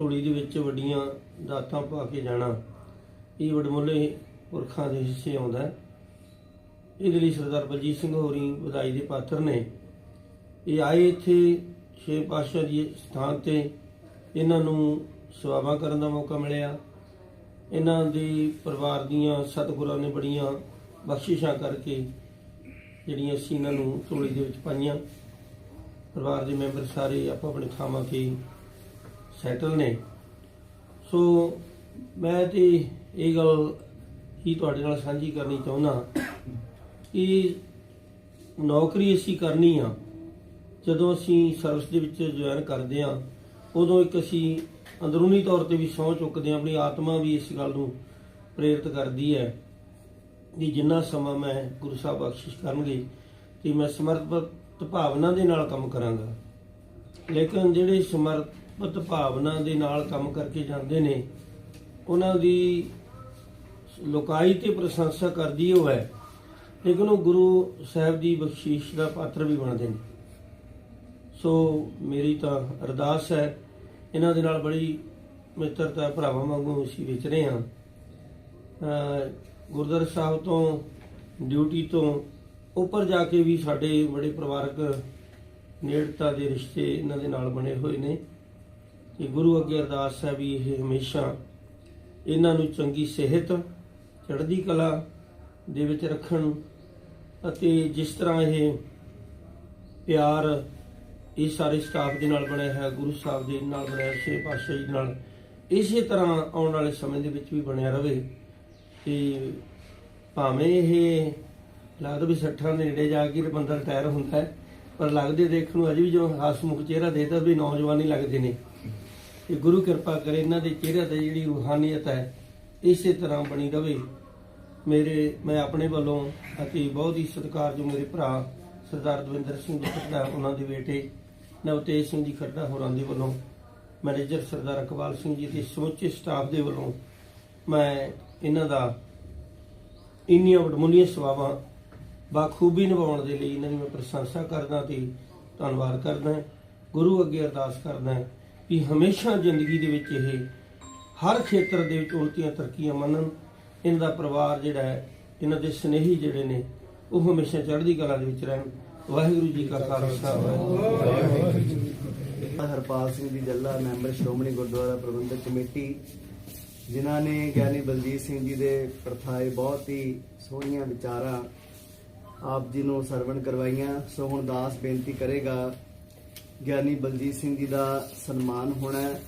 ਝੋਲੀ ਦੇ ਵਿੱਚ ਵੱਡੀਆਂ ਦਾਤਾਂ ਪਾ ਕੇ ਜਾਣਾ, ਇਹ ਵਡਮੁੱਲੇ ਪੁਰਖਾਂ ਦੇ ਹਿੱਸੇ ਆਉਂਦਾ ਹੈ। ਇਹਦੇ ਲਈ ਸਰਦਾਰ ਬਲਜੀਤ ਸਿੰਘ ਹੋਰੀ ਵਧਾਈ ਦੇ ਪਾਤਰ ਨੇ। ਇਹ ਆਏ ਇੱਥੇ ਛੇ ਪਾਤਸ਼ਾਹ ਜੀ ਸਥਾਨ ਤੇ, ਇਹਨਾਂ ਨੂੰ ਸੇਵਾਵਾਂ ਕਰਨ ਦਾ ਮੌਕਾ ਮਿਲਿਆ। ਇਹਨਾਂ ਦੇ ਪਰਿਵਾਰ ਦੀਆਂ ਸਤਿਗੁਰਾਂ ਨੇ ਬੜੀਆਂ ਬਖਸ਼ਿਸ਼ਾਂ ਕਰਕੇ ਜਿਹੜੀਆਂ ਅਸੀਂ ਇਹਨਾਂ ਨੂੰ ਝੋਲੀ ਦੇ ਵਿੱਚ ਪਾਈਆਂ। ਪਰਿਵਾਰ ਦੇ ਮੈਂਬਰ ਸਾਰੇ ਆਪੋ ਆਪਣੇ ਥਾਵਾਂ ਤੇ ਸੈਟਲ ਨੇ। ਸੋ ਮੈਂ ਤੇ ਇਹ ਗੱਲ ਹੀ ਤੁਹਾਡੇ ਨਾਲ ਸਾਂਝੀ ਕਰਨੀ ਚਾਹੁੰਦਾ ਕਿ ਨੌਕਰੀ ਅਸੀਂ ਕਰਨੀ ਆ। ਜਦੋਂ ਅਸੀਂ ਸਰਵਿਸ ਦੇ ਵਿੱਚ ਜੁਆਇਨ ਕਰਦੇ ਆ, ਉਦੋਂ ਇੱਕ ਅਸੀਂ ਅੰਦਰੂਨੀ ਤੌਰ ਤੇ ਵੀ ਸਹੁੰ ਚੁੱਕਦੇ ਆ, ਆਪਣੀ ਆਤਮਾ ਵੀ ਇਸ ਗੱਲ ਨੂੰ ਪ੍ਰੇਰਿਤ ਕਰਦੀ ਹੈ ਕਿ ਜਿੰਨਾ ਸਮਾਂ ਮੈਂ ਗੁਰੂ ਸਾਹਿਬ ਬਖਸ਼ਿਸ਼ ਕਰਨਗੇ ਤੇ ਮੈਂ ਸਮਰਪਿਤ ਭਾਵਨਾ ਦੇ ਨਾਲ ਕੰਮ ਕਰਾਂਗਾ। ਲੇਕਿਨ ਜਿਹੜੇ ਸਮਰਪਿਤ ਭਾਵਨਾ ਦੇ ਨਾਲ ਕੰਮ ਕਰਕੇ ਜਾਂਦੇ ਨੇ। ਉਹਨਾਂ ਦੀ ਲੋਕਾਈ ਤੇ ਪ੍ਰਸ਼ੰਸਾ ਕਰਦੀ ਉਹ ਹੈ ਲੇਕਿਨ ਉਹ ਗੁਰੂ ਸਾਹਿਬ ਦੀ ਬਖਸ਼ਿਸ਼ ਦਾ ਪਾਤਰ ਵੀ ਬਣਦੇ ਨੇ। ਸੋ ਮੇਰੀ ਤਾਂ ਅਰਦਾਸ ਹੈ, ਇਹਨਾਂ ਦੇ ਨਾਲ ਬੜੀ ਮਿੱਤਰਤਾ ਭਰਾਵਾਂ ਵਾਂਗੂ ਅਸੀਂ ਵਿਚ ਰਹੇ ਹਾਂ। ਅਹ ਗੁਰਦੁਆਰਾ ਸਾਹਿਬ ਤੋਂ, ਡਿਊਟੀ ਤੋਂ ਉੱਪਰ ਜਾ ਕੇ ਵੀ ਸਾਡੇ ਬੜੇ ਪਰਿਵਾਰਕ ਨੇੜਤਾ ਦੇ ਰਿਸ਼ਤੇ ਇਹਨਾਂ ਦੇ ਨਾਲ ਬਣੇ ਹੋਏ ਨੇ। ਕਿ ਗੁਰੂ ਅੱਗੇ ਅਰਦਾਸ ਹੈ ਵੀ ਇਹ ਹਮੇਸ਼ਾ ਇਹਨਾਂ ਨੂੰ ਚੰਗੀ ਸਿਹਤ, ਚੜ੍ਹਦੀ ਕਲਾ ਦੇ ਵਿੱਚ ਰੱਖਣ ਅਤੇ ਜਿਸ ਤਰ੍ਹਾਂ ਇਹ ਪਿਆਰ ਇਹ ਸਾਰੇ ਸਟਾਫ ਦੇ ਨਾਲ ਬਣਿਆ ਹੈ, ਗੁਰੂ ਸਾਹਿਬ ਦੇ ਨਾਲ ਬਣਿਆ ਸੇ ਪਾਤਸ਼ਾਹ ਜੀ ਨਾਲ, ਇਸੇ ਤਰ੍ਹਾਂ ਆਉਣ ਵਾਲੇ ਸਮੇਂ ਦੇ ਵਿੱਚ ਵੀ ਬਣਿਆ ਰਹੇ ਤੇ ਭਾਵੇਂ ਇਹ ਲੱਗਦਾ ਵੀ 60 ਦੇ ਨੇੜੇ ਜਾ ਕੇ ਤੇ ਬੰਦਾ ਰਿਟਾਇਰ ਹੁੰਦਾ ਹੈ, ਪਰ ਲੱਗਦੇ ਦੇਖਣ ਨੂੰ ਅਜੇ ਵੀ ਜੋ ਹਸਮੁਖ ਚਿਹਰਾ ਦੇਤਾ ਵੀ ਨੌਜਵਾਨ ਹੀ ਲੱਗਦੇ ਨੇ। ਤੇ ਗੁਰੂ ਕਿਰਪਾ ਕਰੇ, ਇਹਨਾਂ ਦੇ ਚਿਹਰੇ ਤੇ ਜਿਹੜੀ ਰੂਹਾਨੀਅਤ ਹੈ, ਇਸੇ ਤਰ੍ਹਾਂ ਬਣੀ ਰਵੇ। ਮੇਰੇ, ਮੈਂ ਆਪਣੇ ਵੱਲੋਂ ਅਤੇ ਬਹੁਤ ਹੀ ਸਤਿਕਾਰਯੋਗ ਮੇਰੇ ਭਰਾ ਸਰਦਾਰ ਦਵਿੰਦਰ ਸਿੰਘ ਜੀ ਖੱਟਾ ਉਹਨਾਂ ਦੇ ਬੇਟੇ ਨਵਤੇਜ ਸਿੰਘ ਜੀ ਖੱਟਾ ਹੋਰਾਂ ਦੇ ਵੱਲੋਂ, ਮੈਨੇਜਰ ਸਰਦਾਰ ਇਕਬਾਲ ਸਿੰਘ ਜੀ ਤੇ ਸਮੁੱਚੇ ਸਟਾਫ ਦੇ ਵੱਲੋਂ ਮੈਂ ਇਹਨਾਂ ਦਾ ਇੰਨੀਆਂ ਵਡਮੁੱਲੀਆਂ ਸੇਵਾਵਾਂ, ਬਾਖੂਬੀ ਨਿਭਾਉਣ ਦੇ ਲਈ ਇਹਨਾਂ ਦੀ ਮੈਂ ਪ੍ਰਸ਼ੰਸਾ ਕਰਦਾ ਤੇ ਧੰਨਵਾਦ ਕਰਦਾ। ਗੁਰੂ ਅੱਗੇ ਅਰਦਾਸ ਕਰਦਾ। ਕਿ ਹਮੇਸ਼ਾ ਜ਼ਿੰਦਗੀ ਦੇ ਵਿੱਚ ਇਹ ਹਰ ਖੇਤਰ ਦੇ ਵਿੱਚ ਉਲਟੀਆਂ ਤਰੱਕੀਆਂ ਮੰਨਣ, ਇਹਨਾਂ ਦਾ ਪਰਿਵਾਰ ਜਿਹੜਾ ਹੈ, ਇਹਨਾਂ ਦੇ ਸਨੇਹੀ ਜਿਹੜੇ ਨੇ, ਉਹ ਹਮੇਸ਼ਾ ਚੜ੍ਹਦੀ ਕਲਾ ਦੇ ਵਿੱਚ ਰਹਿਣ। ਵਾਹਿਗੁਰੂ ਜੀ ਕਾ ਖਾਲਸਾ, ਵਾਹਿਗੁਰੂ ਜੀ ਹਰਪਾਲ ਸਿੰਘ ਜੀ ਜੱਲਾ, ਮੈਂਬਰ ਸ਼੍ਰੋਮਣੀ ਗੁਰਦੁਆਰਾ ਪ੍ਰਬੰਧਕ ਕਮੇਟੀ। ਜਿਨ੍ਹਾਂ ਨੇ ਗਿਆਨੀ ਬਲਜੀਤ ਸਿੰਘ ਜੀ ਦੇ ਪ੍ਰਥਾਏ ਬਹੁਤ ਹੀ ਸੋਹਣੀਆਂ ਵਿਚਾਰਾਂ ਆਪ ਜੀ ਨੂੰ ਸਰਵਣ ਕਰਵਾਈਆਂ। ਸੋ ਹੁਣ ਦਾਸ ਬੇਨਤੀ ਕਰੇਗਾ ਗਿਆਨੀ ਬਲਜੀਤ ਸਿੰਘ ਜੀ ਦਾ ਸਨਮਾਨ ਹੋਣਾ ਹੈ।